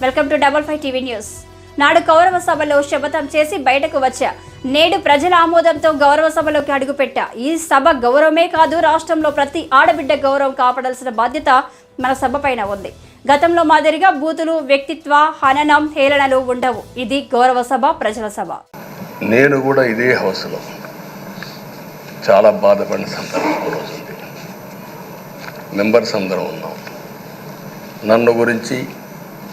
Welcome to double five TV news. నాడు గౌరవ సభలో శపథం చేసి బయటకు వచ్చా. నేడు ప్రజల ఆమోదంతో గౌరవ సభలోకి అడుగుపెట్టా. ఈ సభ గౌరవమే కాదు రాష్ట్రంలో ప్రతి ఆడబిడ్డ గౌరవం కాపాడాల్సిన బాధ్యత మన సభ పైన ఉంది. గతంలో మాదిరిగా బూతులు వ్యక్తిత్వ హననం హేళనలు ఉండవు. ఇది గౌరవ సభ ప్రజల సభ. నేను కూడా ఇదే హౌస్లో చాలా బాధపడిన సందర్భం మెంబర్స్ అందరం ఉన్నాం. నన్ను గురించి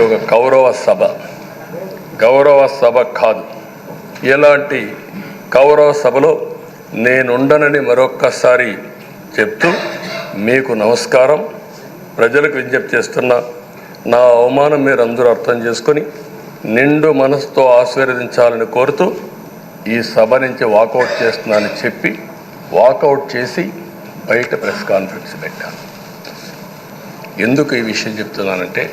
ఇది ఒక గౌరవ సభ. గౌరవ సభ కాదు. ఎలాంటి గౌరవ సభలో నేనుండనని మరొక్కసారి చెప్తూ మీకు నమస్కారం. ప్రజలకు విజ్ఞప్తి చేస్తున్నా నా అవమానం మీరు అందరూ అర్థం చేసుకొని నిండు మనసుతో ఆశీర్వదించాలని కోరుతూ ఈ సభ నుంచి వాకౌట్ చేస్తున్నానని చెప్పి వాకౌట్ చేసి బయట ప్రెస్ కాన్ఫరెన్స్ పెట్టాను. ఎందుకు ఈ విషయం చెప్తున్నానంటే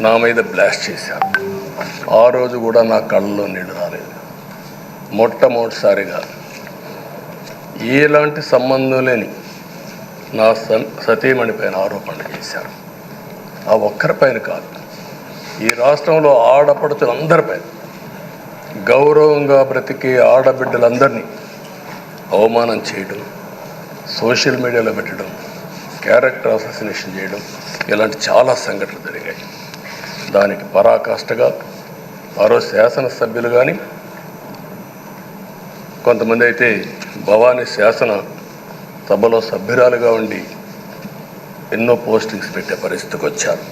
నా మీద బ్లాస్ట్ చేశారు. ఆ రోజు కూడా నా కళ్ళలో నీళ్ళు రాలేదు. మొట్టమొదటిసారిగా ఎలాంటి సంబంధం లేని నా సన్ సతీమణి పైన ఆరోపణలు చేశారు. ఆ ఒక్కరిపైన కాదు ఈ రాష్ట్రంలో ఆడపడుచులందరిపైన గౌరవంగా బ్రతికే ఆడబిడ్డలందరినీ అవమానం చేయడం సోషల్ మీడియాలో పెట్టడం క్యారెక్టర్ అసోసినేషన్ చేయడం ఇలాంటి చాలా సంఘటనలు జరిగాయి. దానికి పరాకాష్ఠగా మరో శాసనసభ్యులు కానీ కొంతమంది అయితే భవానీ శాసన సభలో సభ్యురాలుగా ఉండి ఎన్నో పోస్టింగ్స్ పెట్టే పరిస్థితికి వచ్చారు.